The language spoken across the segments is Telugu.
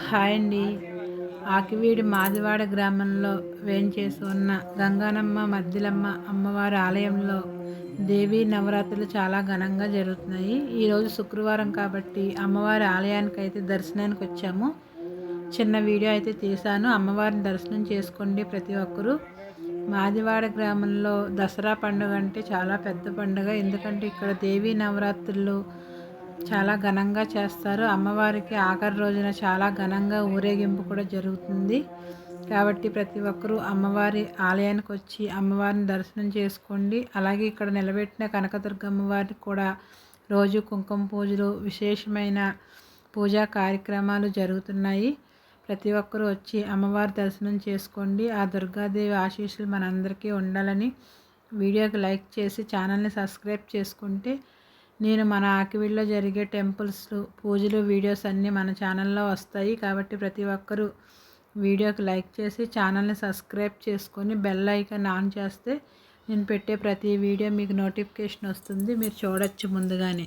హాయ్ అండి. ఆకివీడి మాదివాడ గ్రామంలో వేంచేసి ఉన్న గంగానమ్మ మద్దిలమ్మ అమ్మవారి ఆలయంలో దేవీ నవరాత్రులు చాలా ఘనంగా జరుగుతున్నాయి. ఈరోజు శుక్రవారం కాబట్టి అమ్మవారి ఆలయానికి అయితే దర్శనానికి వచ్చాము. చిన్న వీడియో అయితే తీశాను. అమ్మవారిని దర్శనం చేసుకోండి ప్రతి ఒక్కరూ. మాదివాడ గ్రామంలో దసరా పండుగ అంటే చాలా పెద్ద పండుగ. ఎందుకంటే ఇక్కడ దేవీ నవరాత్రులు చాలా ఘనంగా చేస్తారు. అమ్మవారికి ఆఖరి రోజున చాలా ఘనంగా ఊరేగింపు కూడా జరుగుతుంది. కాబట్టి ప్రతి ఒక్కరూ అమ్మవారి ఆలయానికి వచ్చి అమ్మవారిని దర్శనం చేసుకోండి. అలాగే ఇక్కడ నిలబెట్టిన కనకదుర్గ అమ్మవారికి కూడా రోజు కుంకుమ పూజలు విశేషమైన పూజా కార్యక్రమాలు జరుగుతున్నాయి. ప్రతి ఒక్కరూ వచ్చి అమ్మవారి దర్శనం చేసుకోండి. ఆ దుర్గాదేవి ఆశీస్సులు మనందరికీ ఉండాలని వీడియోకి లైక్ చేసి ఛానల్ని సబ్స్క్రైబ్ చేసుకుంటే నేను మన ఆకివీడిలో జరిగే టెంపుల్స్ పూజలు వీడియోస్ అన్నీ మన ఛానల్లో వస్తాయి. కాబట్టి ప్రతి ఒక్కరూ వీడియోకి లైక్ చేసి ఛానల్ని సబ్స్క్రైబ్ చేసుకొని బెల్ ఐకాన్ ఆన్ చేస్తే నేను పెట్టే ప్రతి వీడియో మీకు నోటిఫికేషన్ వస్తుంది. మీరు చూడొచ్చు ముందుగానే.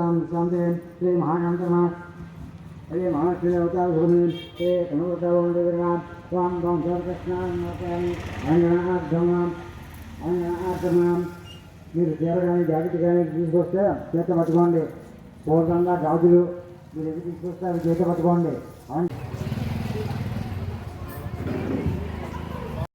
శాం దిశాం దిశాం దిశాం శ్రీ మహాశాంతమా హరే మహాశ్రీదేవతాభూమి హే కనుగోం అంజనార్థమాం అంజనార్థమాం మీరు చీర కానీ జాకెట్ కానీ తీసుకొస్తే చేత పట్టుకోండి పూర్వంగా గాజులు మీరు ఎదురు తీసుకొస్తే అవి చేత పట్టుకోండి